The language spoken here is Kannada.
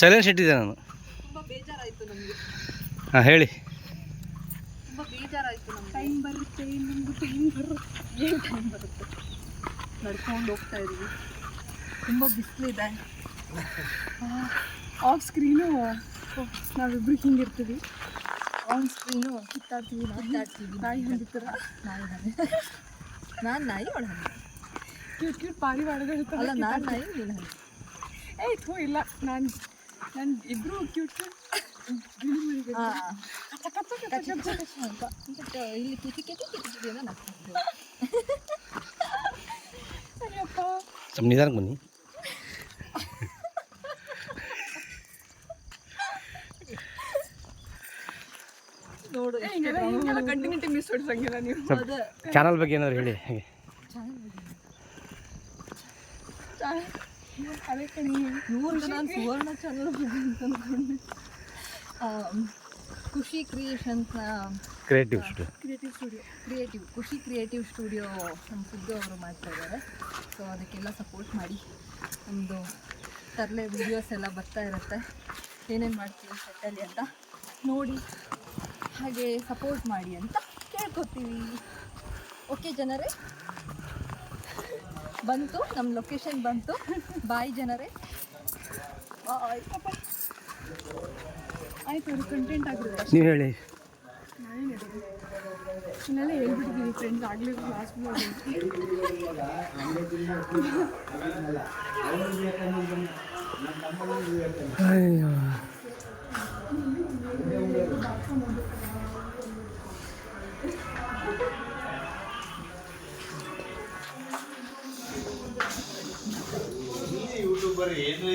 ಸೈಲೆನ್ಸ್ ಇಟ್ಟಿದ್ದೆ ನಾನು. ತುಂಬ ಬೇಜಾರಾಯಿತು ನಮಗೆ. ಹಾಂ ಹೇಳಿ. ತುಂಬ ಬೇಜಾರಾಯಿತು ನಮಗೆ. ಟೈಮ್ ಬರುತ್ತೆ ನಮ್ದು ಟೈಮ್ ಬರುತ್ತೆ. ಏನು ಟೈಮ್ ಬರುತ್ತೆ? ನಡ್ಕೊಂಡು ಹೋಗ್ತಾ ಇದೀವಿ ತುಂಬ ಬಿಸಿಲಿದೆ ಆಫ್ ಸ್ಕ್ರೀನು ನಾವಿಬ್ರು ಹಿಂಗಿರ್ತೀವಿ. On screen ಕಿತ್ತಾಡ್ತೀವಿ ಕಿತ್ತಾಡ್ತೀವಿ. ನಾಯಿ ಹೊಂದಿರ್ತೀರ ನಾಯಿ ಹನಿ ನಾನು ನಾಯಿ ಒಳ ಕ್ಯೂಟ್ ಕ್ಯೂಟ್ ಪಾರಿವಾಳಗಳು ಅಲ್ಲ ನಾನು ನಾಯಿ ನೀನು ಏಯ್ ಥೂ ಇಲ್ಲ. ನಾನು ನಾನು ಇಬ್ರು ಕ್ಯೂಟ್ ಇಲ್ಲಿ ಕಿಟಿ ಕಿಟಿ ಕಿಟಿ ಕಿಟಿ ಅಂತ ನಗ್ತಿದ್ದೆ ಅಯ್ಯಪ್ಪ ಸ್ವಲ್ಪ ನಿಧಾನಕ್ಕೆ ಬನ್ನಿ. ನೋಡು ಕಂಟಿನ್ಯೂಟಿ ಮಿಸ್ ಹೊಡ್ಸಂಗಿಲ್ಲ ನೀವು. ಚಾನಲ್ ಬಗ್ಗೆ ಏನಾದ್ರು ಹೇಳಿ ಹಾಗೆ? ನಾನು ಸುವರ್ಣ ಚಾನಲ್ ಅಂತ ಅಂದ್ಕೊಂಡೆ Khushi ಕ್ರಿಯೇಷನ್ಸ್ನ creative studio creative studio creative Khushi creative studio ನಮ್ಮ ಸಿದ್ದು ಅವರು ಮಾಡ್ತಾ ಇದ್ದಾರೆ. ಸೊ ಅದಕ್ಕೆಲ್ಲ ಸಪೋರ್ಟ್ ಮಾಡಿ ನಮ್ಮದು ತರಲೆ ವಿಡಿಯೋಸ್ ಎಲ್ಲ ಬರ್ತಾ ಇರುತ್ತೆ. ಏನೇನು ಮಾಡ್ತೀವಿ ಸೆಟ್ಟಲ್ಲಿ ಅಂತ ನೋಡಿ ಹಾಗೆ ಸಪೋರ್ಟ್ ಮಾಡಿ ಅಂತ ಕೇಳ್ಕೊತೀವಿ. ಓಕೆ ಜನರೇ? ಬಂತು ನಮ್ಮ ಲೊಕೇಶನ್ ಬಂತು. ಬಾಯಿ ಜನರೇ. ಆಯ್ತು ಅವ್ರಿಗೆ ಕಂಟೆಂಟ್ ಆಗಿರುತ್ತೆ ನೀವು ಹೇಳಿ. ನಾನೇನು ಹೇಳ್ಬಿಟ್ಟಿದ್ದೀನಿ ಫ್ರೆಂಡ್ಸ್ ಆಗಲಿ ಲಾಸ್ಟ್ ಅಯ್ಯೋ. సూపర్ ఏంది